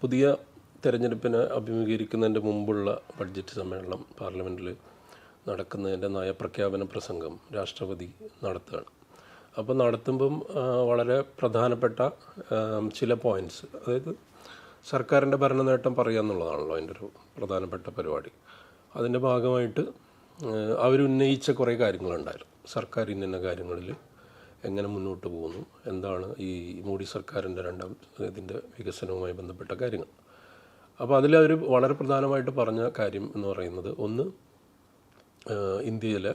പുതിയ തെരഞ്ഞെടുപ്പിനെ അഭിമുഖീകരിക്കുന്നതിന്റെ മുമ്പുള്ള ബഡ്ജറ്റ് സമ്മേളനം പാർലമെന്റിൽ നടക്കുന്നതിന്റെ നയപ്രഖ്യാപന പ്രസംഗം രാഷ്ട്രപതി നടത്തുകയാണ്. അപ്പോൾ നടത്തുമ്പം വളരെ പ്രധാനപ്പെട്ട ചില പോയിന്റ്സ് അതായത് സർക്കാരിന്റെ ഭരണ നേട്ടം പറയുക എന്നുള്ളതാണല്ലോ അതിന്റെ ഒരു പ്രധാനപ്പെട്ട പരിപാടി. അതിന്റെ ഭാഗമായിട്ട് അവരുന്നയിച്ച കുറേ കാര്യങ്ങളുണ്ടായിരുന്നു. സർക്കാർ ഇന്ന കാര്യങ്ങളിൽ എങ്ങനെ മുന്നോട്ട് പോകുന്നു? എന്താണ് ഈ മോഡി സർക്കാരിന്റെ രണ്ടാം ഇതിന്റെ വികസനവുമായി ബന്ധപ്പെട്ട കാര്യങ്ങൾ? അപ്പോൾ അതിൽ അവർ വളരെ പ്രധാനമായിട്ട് പറഞ്ഞ കാര്യം എന്ന് പറയുന്നത് ഒന്ന് ഇന്ത്യയിലെ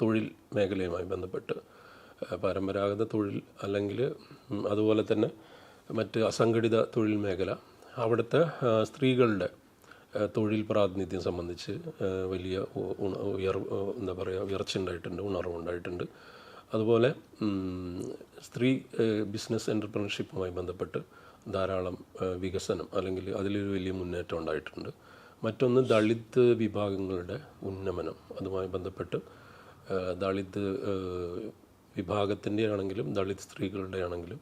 തൊഴിൽ മേഖലയുമായി ബന്ധപ്പെട്ട് പരമ്പരാഗത തൊഴിൽ അല്ലെങ്കിൽ അതുപോലെ തന്നെ മറ്റ് അസംഘടിത തൊഴിൽ മേഖല അവിടുത്തെ സ്ത്രീകളുടെ തൊഴിൽ പ്രാതിനിധ്യം സംബന്ധിച്ച് വലിയ ഉയർ എന്താ പറയുക ഉയർച്ച ഉണ്ടായിട്ടുണ്ട് ഉണർവുണ്ടായിട്ടുണ്ട്. അതുപോലെ സ്ത്രീ ബിസിനസ് എന്റർപ്രണർഷിപ്പുമായി ബന്ധപ്പെട്ട് ധാരാളം വികസനം അല്ലെങ്കിൽ അതിലൊരു വലിയ മുന്നേറ്റം ഉണ്ടായിട്ടുണ്ട്. മറ്റൊന്ന് ദളിത് വിഭാഗങ്ങളുടെ ഉന്നമനം. അതുമായി ബന്ധപ്പെട്ട് ദളിത് വിഭാഗത്തിന്റെ ആണെങ്കിലും ദളിത് സ്ത്രീകളുടെ ആണെങ്കിലും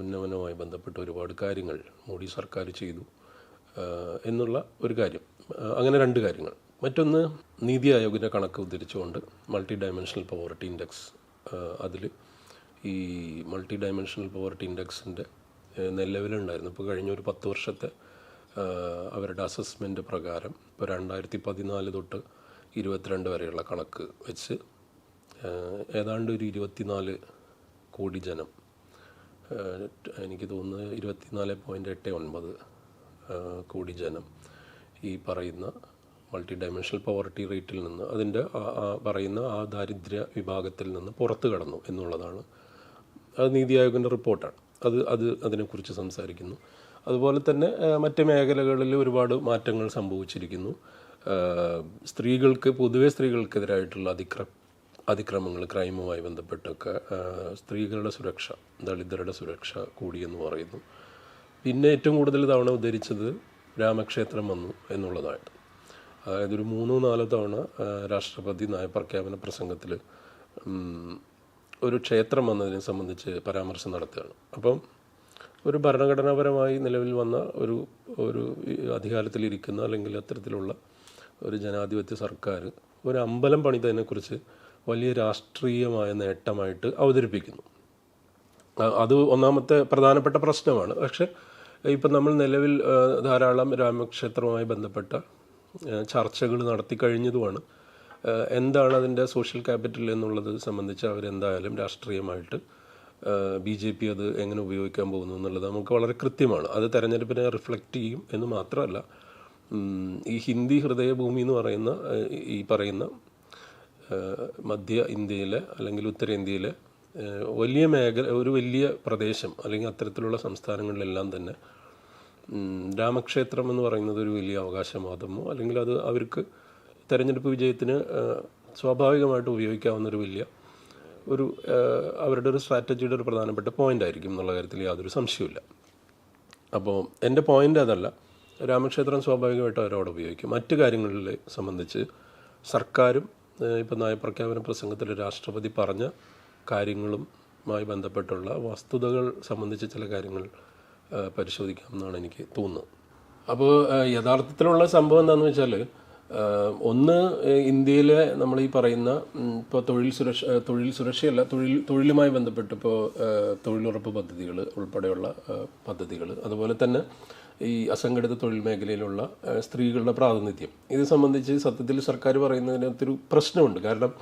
ഉന്നമനവുമായി ബന്ധപ്പെട്ട് ഒരുപാട് കാര്യങ്ങൾ മോഡി സർക്കാർ ചെയ്തു എന്നുള്ള ഒരു കാര്യം. അങ്ങനെ രണ്ട് കാര്യങ്ങൾ. മറ്റൊന്ന് നീതി ആയോഗിന്റെ കണക്ക് ഉദ്ധരിച്ചുകൊണ്ട് മൾട്ടി ഡയമെൻഷണൽ പവർട്ടി ഇൻഡെക്സ് അതിൽ ഈ മൾട്ടി ഡയമെൻഷണൽ പവർട്ടി ഇൻഡെക്സിന്റെ നിലവിലുണ്ടായിരുന്നു. ഇപ്പോൾ കഴിഞ്ഞ ഒരു പത്ത് വർഷത്തെ അവരുടെ അസസ്മെന്റ് പ്രകാരം ഇപ്പോൾ രണ്ടായിരത്തി പതിനാല് തൊട്ട് ഇരുപത്തിരണ്ട് വരെയുള്ള കണക്ക് വെച്ച് ഏതാണ്ട് ഒരു ഇരുപത്തിനാല് കോടി ജനം എനിക്ക് തോന്നുന്നത് ഇരുപത്തിനാല് പോയിന്റ് എട്ട് ഒൻപത് കോടി ജനം ഈ പറയുന്ന മൾട്ടി ഡയമെൻഷണൽ പോവർട്ടി റേറ്റിൽ നിന്ന് അതിന്റെ പറയുന്ന ആ ദാരിദ്ര്യ വിഭാഗത്തിൽ നിന്ന് പുറത്തു കടന്നു എന്നുള്ളതാണ്. അത് നീതി ആയോഗിന്റെ റിപ്പോർട്ടാണ്. അത് അത് അതിനെക്കുറിച്ച് സംസാരിക്കുന്നു. അതുപോലെ തന്നെ മറ്റ് മേഖലകളിൽ ഒരുപാട് മാറ്റങ്ങൾ സംഭവിച്ചിരിക്കുന്നു. സ്ത്രീകൾക്ക് പൊതുവെ സ്ത്രീകൾക്കെതിരായിട്ടുള്ള അതിക്ര അതിക്രമങ്ങൾ ക്രൈമുമായി ബന്ധപ്പെട്ടൊക്കെ സ്ത്രീകളുടെ സുരക്ഷ ദളിതരുടെ സുരക്ഷ കൂടിയെന്ന് പറയുന്നു. പിന്നെ ഏറ്റവും കൂടുതൽ തവണ ഉദ്ധരിച്ചത് രാമക്ഷേത്രം വന്നു എന്നുള്ളതായിട്ട്. അതായത് ഒരു മൂന്നോ നാലോ തവണ രാഷ്ട്രപതി നയപ്രഖ്യാപന പ്രസംഗത്തിൽ ഒരു ക്ഷേത്രം വന്നതിനെ സംബന്ധിച്ച് പരാമർശം നടത്തുകയാണ്. അപ്പം ഒരു ഭരണഘടനാപരമായി നിലവിൽ വന്ന ഒരു ഒരു അധികാരത്തിലിരിക്കുന്ന അല്ലെങ്കിൽ അത്തരത്തിലുള്ള ഒരു ജനാധിപത്യ സർക്കാർ ഒരു അമ്പലം പണിതതിനെക്കുറിച്ച് വലിയ രാഷ്ട്രീയമായ നേട്ടമായിട്ട് അവതരിപ്പിക്കുന്നു. അത് ഒന്നാമത്തെ പ്രധാനപ്പെട്ട പ്രശ്നമാണ്. പക്ഷേ ഇപ്പം നമ്മൾ നിലവിൽ ധാരാളം രാമക്ഷേത്രവുമായി ബന്ധപ്പെട്ട ചർച്ചകൾ നടത്തി കഴിഞ്ഞതുമാണ്. എന്താണ് അതിന്റെ സോഷ്യൽ ക്യാപിറ്റൽ എന്നുള്ളത് സംബന്ധിച്ച് അവരെന്തായാലും രാഷ്ട്രീയമായിട്ട് ബി ജെ പി അത് എങ്ങനെ ഉപയോഗിക്കാൻ പോകുന്നു എന്നുള്ളത് നമുക്ക് വളരെ കൃത്യമാണ്. അത് തെരഞ്ഞെടുപ്പിനെ റിഫ്ലക്റ്റ് ചെയ്യും എന്ന് മാത്രമല്ല ഈ ഹിന്ദി ഹൃദയഭൂമി എന്ന് പറയുന്ന ഈ പറയുന്ന മധ്യ ഇന്ത്യയിലെ അല്ലെങ്കിൽ ഉത്തരേന്ത്യയിലെ വലിയ മേഖല ഒരു വലിയ പ്രദേശം അല്ലെങ്കിൽ അത്തരത്തിലുള്ള സംസ്ഥാനങ്ങളിലെല്ലാം തന്നെ രാമക്ഷേത്രം എന്ന് പറയുന്നത് ഒരു വലിയ അവകാശവാദമോ അല്ലെങ്കിൽ അത് അവർക്ക് തെരഞ്ഞെടുപ്പ് വിജയത്തിന് സ്വാഭാവികമായിട്ട് ഉപയോഗിക്കാവുന്ന ഒരു വലിയ ഒരു അവരുടെ ഒരു സ്ട്രാറ്റജിയുടെ ഒരു പ്രധാനപ്പെട്ട പോയിന്റ് ആയിരിക്കും എന്നുള്ള കാര്യത്തിൽ യാതൊരു സംശയവുമില്ല. അപ്പോൾ എന്റെ പോയിന്റ് അതല്ല. രാമക്ഷേത്രം സ്വാഭാവികമായിട്ടും അവരവിടെ ഉപയോഗിക്കും. മറ്റു കാര്യങ്ങളിൽ സംബന്ധിച്ച് സർക്കാരും ഇപ്പം നയപ്രഖ്യാപന പ്രസംഗത്തിൽ രാഷ്ട്രപതി പറഞ്ഞ കാര്യങ്ങളുമായി ബന്ധപ്പെട്ടുള്ള വസ്തുതകൾ സംബന്ധിച്ച് ചില കാര്യങ്ങൾ പരിശോധിക്കാം എന്നാണ് എനിക്ക് തോന്നുന്നത്. അപ്പോൾ യഥാർത്ഥത്തിലുള്ള സംഭവം എന്താണെന്ന് വെച്ചാൽ ഒന്ന് ഇന്ത്യയിലെ നമ്മൾ ഈ പറയുന്ന ഇപ്പോൾ തൊഴിൽ സുരക്ഷ തൊഴിൽ സുരക്ഷയല്ല തൊഴിൽ തൊഴിലുമായി ബന്ധപ്പെട്ട് ഇപ്പോൾ തൊഴിലുറപ്പ് പദ്ധതികൾ ഉൾപ്പെടെയുള്ള പദ്ധതികൾ അതുപോലെ തന്നെ ഈ അസംഘടിത തൊഴിൽ മേഖലയിലുള്ള സ്ത്രീകളുടെ പ്രാതിനിധ്യം. ഇത് സംബന്ധിച്ച് സത്യത്തിൽ സർക്കാർ പറയുന്നതിനകത്തൊരു പ്രശ്നമുണ്ട്. കാരണം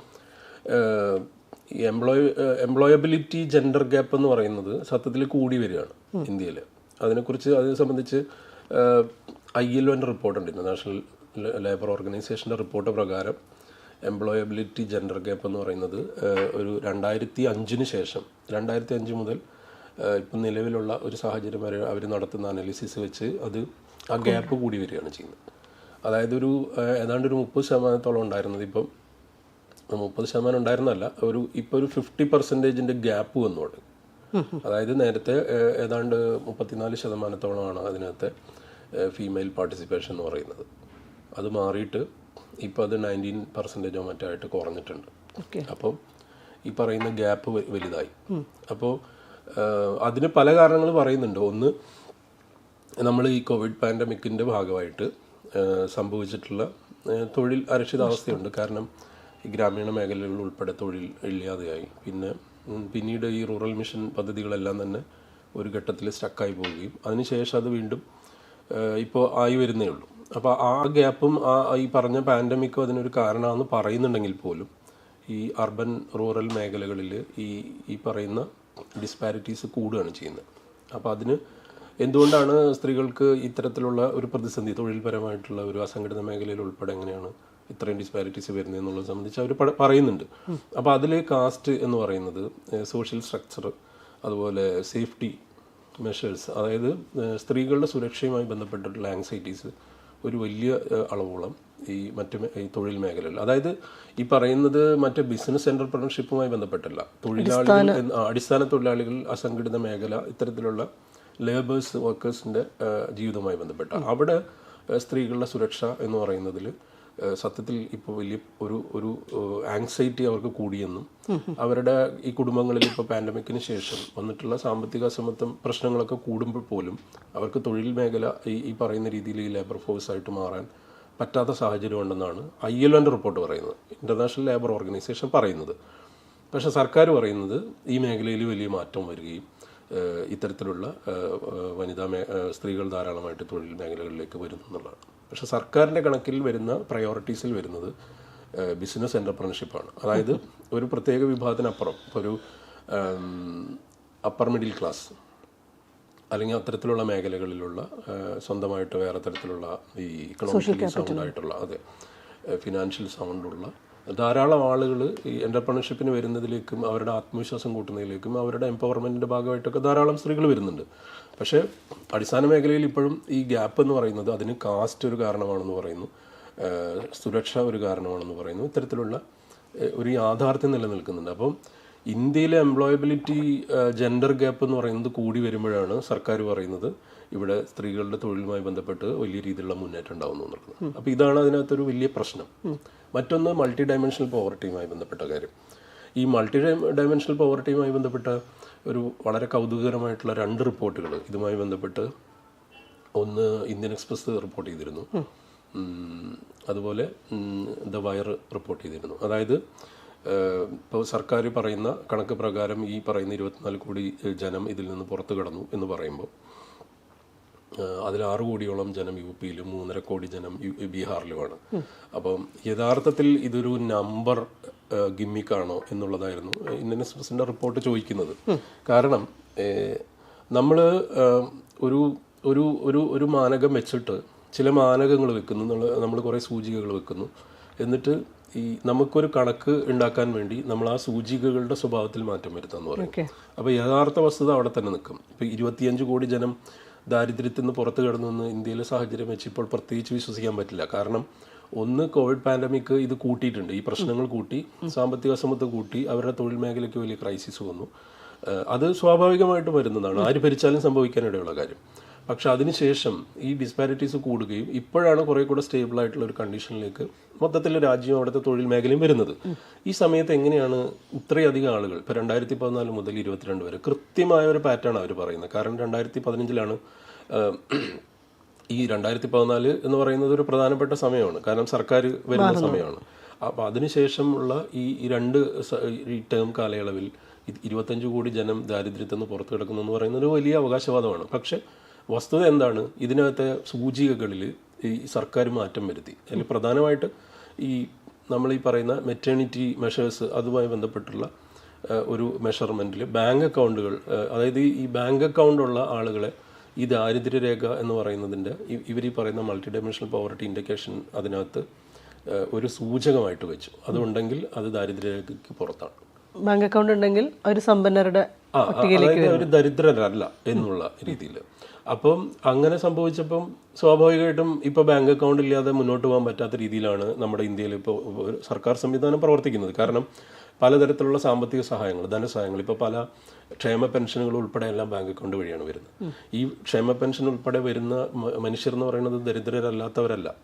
എംപ്ലോയ് എംപ്ലോയബിലിറ്റി ജെൻഡർ ഗ്യാപ്പ് എന്ന് പറയുന്നത് സത്യത്തിൽ കൂടി വരികയാണ് ഇന്ത്യയിൽ. അതിനെക്കുറിച്ച് അതിനെ സംബന്ധിച്ച് ഐ എൽ ഒന്റെ റിപ്പോർട്ടുണ്ട് ഇന്റർനാഷണൽ ലേബർ ഓർഗനൈസേഷന്റെ റിപ്പോർട്ട് പ്രകാരം എംപ്ലോയബിലിറ്റി ജെൻഡർ ഗ്യാപ്പ് എന്ന് പറയുന്നത് ഒരു രണ്ടായിരത്തി അഞ്ചിന് ശേഷം രണ്ടായിരത്തി അഞ്ച് മുതൽ ഇപ്പം നിലവിലുള്ള ഒരു സാഹചര്യം വരെ അവർ നടത്തുന്ന അനാലിസിസ് വെച്ച് അത് ആ ഗ്യാപ്പ് കൂടി. വരികയാണ് ചെയ്യുന്നത്. അതായത് ഒരു ഏതാണ്ട് ഒരു മുപ്പത് ശതമാനത്തോളം ഉണ്ടായിരുന്നത് ഇപ്പം മുപ്പത് ശതമാനം ഉണ്ടായിരുന്നല്ല ഒരു ഇപ്പോൾ ഒരു ഫിഫ്റ്റി പെർസെന്റേജിന്റെ ഗ്യാപ്പ് വന്നു തുടങ്ങി. അതായത് നേരത്തെ ഏതാണ്ട് മുപ്പത്തിനാല് ശതമാനത്തോളമാണ് അതിനകത്തെ ഫീമെയിൽ പാർട്ടിസിപ്പേഷൻ എന്ന് പറയുന്നത്. അത് മാറിയിട്ട് ഇപ്പോൾ അത് നയന്റീൻ പെർസെന്റേജോ മറ്റായിട്ട് കുറഞ്ഞിട്ടുണ്ട്. അപ്പം ഈ പറയുന്ന ഗ്യാപ്പ് വലുതായി. അപ്പോൾ അതിന് പല കാരണങ്ങൾ പറയുന്നുണ്ട്. ഒന്ന് നമ്മൾ ഈ കോവിഡ് പാൻഡമിക്കിന്റെ ഭാഗമായിട്ട് സംഭവിച്ചിട്ടുള്ള തൊഴിൽ അരക്ഷിതാവസ്ഥയുണ്ട്. കാരണം ഗ്രാമീണ മേഖലകളിൽ ഉൾപ്പെടെ തൊഴിൽ ഇല്ലാതെയായി. പിന്നെ പിന്നീട് ഈ റൂറൽ മിഷൻ പദ്ധതികളെല്ലാം തന്നെ ഒരു ഘട്ടത്തിൽ സ്റ്റക്കായി പോവുകയും. അതിനുശേഷം അത് വീണ്ടും ഇപ്പോൾ ആയി വരുന്നേ ഉള്ളൂ. അപ്പോൾ ആ ഗ്യാപ്പും ആ ഈ പറഞ്ഞ പാൻഡമിക്കും അതിനൊരു കാരണമാണെന്ന് പറയുന്നുണ്ടെങ്കിൽ പോലും ഈ അർബൻ റൂറൽ മേഖലകളിൽ ഈ ഈ പറയുന്ന ഡിസ്പാരിറ്റീസ് കൂടുകയാണ് ചെയ്യുന്നത്. അപ്പോൾ അതിന് എന്തുകൊണ്ടാണ് സ്ത്രീകൾക്ക് ഇത്തരത്തിലുള്ള ഒരു പ്രതിസന്ധി തൊഴിൽപരമായിട്ടുള്ള ഒരു അസംഘടിത മേഖലയിൽ ഉൾപ്പെടെ എങ്ങനെയാണ് ഇത്രയും ഡിസ്പാരിറ്റീസ് വരുന്നത് എന്നുള്ളത് സംബന്ധിച്ച് അവർ പറയുന്നുണ്ട്. അപ്പോൾ അതിൽ കാസ്റ്റ് എന്ന് പറയുന്നത് സോഷ്യൽ സ്ട്രക്ചർ അതുപോലെ സേഫ്റ്റി മെഷേഴ്സ് അതായത് സ്ത്രീകളുടെ സുരക്ഷയുമായി ബന്ധപ്പെട്ടിട്ടുള്ള ആങ്സൈറ്റീസ് ഒരു വലിയ അളവോളം ഈ മറ്റ് ഈ തൊഴിൽ മേഖലയിൽ. അതായത് ഈ പറയുന്നത് മറ്റ് ബിസിനസ് എന്റർപ്രണർഷിപ്പുമായി ബന്ധപ്പെട്ടല്ല. തൊഴിലാളികൾ അടിസ്ഥാന തൊഴിലാളികൾ അസംഘടിത മേഖല ഇത്തരത്തിലുള്ള ലേബേഴ്സ് വർക്കേഴ്സിന്റെ ജീവിതവുമായി ബന്ധപ്പെട്ട. അവിടെ സ്ത്രീകളുടെ സുരക്ഷ എന്ന് പറയുന്നതിൽ സത്യത്തിൽ ഇപ്പോൾ വലിയ ഒരു ഒരു ആങ്സൈറ്റി അവർക്ക് കൂടിയെന്നും അവരുടെ ഈ കുടുംബങ്ങളിൽ ഇപ്പോൾ പാൻഡമിക്കിന് ശേഷം വന്നിട്ടുള്ള സാമ്പത്തിക അസമത്വം പ്രശ്നങ്ങളൊക്കെ കൂടുമ്പോൾ പോലും അവർക്ക് തൊഴിൽ മേഖല ഈ ഈ പറയുന്ന രീതിയിൽ ഈ ലേബർ ഫോഴ്സ് ആയിട്ട് മാറാൻ പറ്റാത്ത സാഹചര്യം ഉണ്ടെന്നാണ് ഐ എൽ എന്റെ റിപ്പോർട്ട് പറയുന്നത്. ഇന്റർനാഷണൽ ലേബർ ഓർഗനൈസേഷൻ പറയുന്നത്. പക്ഷെ സർക്കാർ പറയുന്നത് ഈ മേഖലയിൽ വലിയ മാറ്റം വരികയും ഇത്തരത്തിലുള്ള വനിതാ സ്ത്രീകൾ ധാരാളമായിട്ട് തൊഴിൽ മേഖലകളിലേക്ക് വരുന്നു എന്നുള്ളതാണ്. പക്ഷേ സർക്കാരിന്റെ കണക്കിൽ വരുന്ന പ്രയോറിറ്റീസിൽ വരുന്നത് ബിസിനസ് എന്റർപ്രണർഷിപ്പാണ് അതായത് ഒരു പ്രത്യേക വിഭാഗത്തിനപ്പുറം ഇപ്പോൾ ഒരു അപ്പർ മിഡിൽ ക്ലാസ് അല്ലെങ്കിൽ അത്തരത്തിലുള്ള മേഖലകളിലുള്ള സ്വന്തമായിട്ട് വേറെ തരത്തിലുള്ള ഈ ഇക്കണോമിക്കലി സൗണ്ട് ആയിട്ടുള്ള അതെ ഫിനാൻഷ്യൽ സൗണ്ടുള്ള ധാരാളം ആളുകൾ ഈ എന്റർപ്രണർഷിപ്പിന് വരുന്നതിലേക്കും അവരുടെ ആത്മവിശ്വാസം കൂട്ടുന്നതിലേക്കും അവരുടെ എംപവർമെന്റിന്റെ ഭാഗമായിട്ടൊക്കെ ധാരാളം സ്ത്രീകൾ വരുന്നുണ്ട്. പക്ഷേ അടിസ്ഥാന മേഖലയിൽ ഇപ്പോഴും ഈ ഗ്യാപ്പ് എന്ന് പറയുന്നത് അതിന് കാസ്റ്റ് ഒരു കാരണമാണെന്ന് പറയുന്നു സുരക്ഷ ഒരു കാരണമാണെന്ന് പറയുന്നു ഇത്തരത്തിലുള്ള ഒരു യാഥാർത്ഥ്യം നിലനിൽക്കുന്നുണ്ട്. അപ്പം ഇന്ത്യയിലെ എംപ്ലോയബിലിറ്റി ജെൻഡർ ഗ്യാപ്പ് എന്ന് പറയുന്നത് കൂടി വരുമ്പോഴാണ് സർക്കാർ പറയുന്നത് ഇവിടെ സ്ത്രീകളുടെ തൊഴിലുമായി ബന്ധപ്പെട്ട് വലിയ രീതിയിലുള്ള മുന്നേറ്റം ഉണ്ടാവുന്നു എന്നുള്ളത് അപ്പോൾ ഇതാണ് അതിനകത്തൊരു വലിയ പ്രശ്നം. മറ്റൊന്ന് മൾട്ടി ഡയമെൻഷണൽ പോവർട്ടിയുമായി ബന്ധപ്പെട്ട കാര്യം. ഈ മൾട്ടി ഡയമെൻഷണൽ പോവർട്ടിയുമായി ബന്ധപ്പെട്ട ഒരു വളരെ കൗതുകകരമായിട്ടുള്ള രണ്ട് റിപ്പോർട്ടുകൾ ഇതുമായി ബന്ധപ്പെട്ട് ഒന്ന് ഇന്ത്യൻ എക്സ്പ്രസ് റിപ്പോർട്ട് ചെയ്തിരുന്നു. അതുപോലെ ദ വയർ റിപ്പോർട്ട് ചെയ്തിരുന്നു. അതായത് ഇപ്പോൾ സർക്കാർ പറയുന്ന കണക്ക് പ്രകാരം ഈ പറയുന്ന ഇരുപത്തിനാല് കോടി ജനം ഇതിൽ നിന്ന് പുറത്തു കടന്നു എന്ന് പറയുമ്പോൾ അതിൽ ആറ് കോടിയോളം ജനം യു പിയിലും മൂന്നര കോടി ജനം ബീഹാറിലുമാണ്. അപ്പം യഥാർത്ഥത്തിൽ ഇതൊരു നമ്പർ ഗിമ്മിക്കാണോ എന്നുള്ളതായിരുന്നു ഇന്ത്യൻ എക്സ്പ്രസിന്റെ റിപ്പോർട്ട് ചോദിക്കുന്നത്. കാരണം നമ്മൾ ഒരു ഒരു ഒരു ഒരു മാനകം വെച്ചിട്ട് ചില മാനകങ്ങൾ വെക്കുന്നു നമ്മൾ കുറേ സൂചികകൾ വെക്കുന്നു. എന്നിട്ട് ഈ നമുക്കൊരു കണക്ക് ഉണ്ടാക്കാൻ വേണ്ടി നമ്മൾ ആ സൂചികകളുടെ സ്വഭാവത്തിൽ മാറ്റം വരുത്താന്ന് പറയും അപ്പൊ അപ്പോൾ യഥാർത്ഥ വസ്തുത അവിടെ തന്നെ നിൽക്കും. ഇപ്പോൾ ഇരുപത്തിയഞ്ച് കോടി ജനം ദാരിദ്ര്യത്തിൽ നിന്ന് പുറത്തു കിടന്നെന്ന് ഇന്ത്യയിലെ സാഹചര്യം വെച്ച് ഇപ്പോൾ പ്രത്യേകിച്ച് വിശ്വസിക്കാൻ പറ്റില്ല. കാരണം ഒന്ന് കോവിഡ് പാൻഡമിക് ഇത് കൂട്ടിയിട്ടുണ്ട്. ഈ പ്രശ്നങ്ങൾ കൂട്ടി സാമ്പത്തിക അസമത്വം കൂട്ടി അവരുടെ തൊഴിൽ മേഖലയ്ക്ക് വലിയ ക്രൈസിസ് വന്നു. അത് സ്വാഭാവികമായിട്ട് വരുന്നതാണ്. ആര് ഭരിച്ചാലും സംഭവിക്കാനിടയുള്ള കാര്യം. പക്ഷെ അതിനുശേഷം ഈ ഡിസ്പാരിറ്റീസ് കൂടുകയും ഇപ്പോഴാണ് കുറെ കൂടെ സ്റ്റേബിൾ ആയിട്ടുള്ള ഒരു കണ്ടീഷനിലേക്ക് മൊത്തത്തിൽ രാജ്യവും അവിടുത്തെ തൊഴിൽ മേഖലയും വരുന്നത്. ഈ സമയത്ത് എങ്ങനെയാണ് ഇത്രയധികം ആളുകൾ ഇപ്പൊ രണ്ടായിരത്തി പതിനാല് മുതൽ ഇരുപത്തിരണ്ട് വരെ കൃത്യമായ ഒരു പാറ്റേൺ അവർ പറയുന്നത്. കാരണം രണ്ടായിരത്തി പതിനഞ്ചിലാണ് ഈ രണ്ടായിരത്തി പതിനാല് എന്ന് പറയുന്നത് ഒരു പ്രധാനപ്പെട്ട സമയമാണ്. കാരണം സർക്കാർ വരുന്ന സമയമാണ്. അപ്പോൾ അതിനുശേഷമുള്ള ഈ ഈ രണ്ട് ഈ ടേം കാലയളവിൽ ഇരുപത്തഞ്ച് കോടി ജനം ദാരിദ്ര്യത്തിൽ നിന്ന് പുറത്തു കിടക്കുന്നു എന്ന് പറയുന്നത് ഒരു വലിയ അവകാശവാദമാണ്. പക്ഷെ വസ്തുത എന്താണ്? ഇതിനകത്തെ സൂചികകളിൽ ഈ സർക്കാർ മാറ്റം വരുത്തി. അതിൽ പ്രധാനമായിട്ട് ഈ നമ്മൾ ഈ പറയുന്ന മെറ്റേണിറ്റി മെഷേഴ്സ് അതുമായി ബന്ധപ്പെട്ടുള്ള ഒരു മെഷർമെന്റിൽ ബാങ്ക് അക്കൗണ്ടുകൾ അതായത് ഈ- ബാങ്ക് അക്കൗണ്ട് ഉള്ള ആളുകളെ ഈ ദാരിദ്ര്യരേഖ എന്ന് പറയുന്നതിന്റെ ഇവർ ഈ പറയുന്ന മൾട്ടി ഡൈമെൻഷണൽ പോവർട്ടി ഇൻഡിക്കേഷൻ അതിനകത്ത് ഒരു സൂചകമായിട്ട് വെച്ചു. അതുണ്ടെങ്കിൽ അത് ദാരിദ്ര്യരേഖയ്ക്ക് പുറത്താണ്. ബാങ്ക് അക്കൗണ്ട് ഉണ്ടെങ്കിൽ ഒരു സമ്പന്നരുടെ ഒരു ദരിദ്രരല്ല എന്നുള്ള രീതിയിൽ അപ്പം അങ്ങനെ സംഭവിച്ചപ്പം സ്വാഭാവികമായിട്ടും ഇപ്പൊ ബാങ്ക് അക്കൗണ്ട് ഇല്ലാതെ മുന്നോട്ട് പോകാൻ പറ്റാത്ത രീതിയിലാണ് നമ്മുടെ ഇന്ത്യയിൽ ഇപ്പോൾ സർക്കാർ സംവിധാനം പ്രവർത്തിക്കുന്നത്. കാരണം പലതരത്തിലുള്ള സാമ്പത്തിക സഹായങ്ങൾ ധനസഹായങ്ങൾ ഇപ്പോൾ പല ക്ഷേമ പെൻഷനുകൾ ഉൾപ്പെടെ എല്ലാം ബാങ്ക് അക്കൗണ്ട് വഴിയാണ് വരുന്നത്. ഈ ക്ഷേമ പെൻഷൻ ഉൾപ്പെടെ വരുന്ന മനുഷ്യർ എന്ന് പറയുന്നത് ദരിദ്രരല്ലാത്തവരല്ല.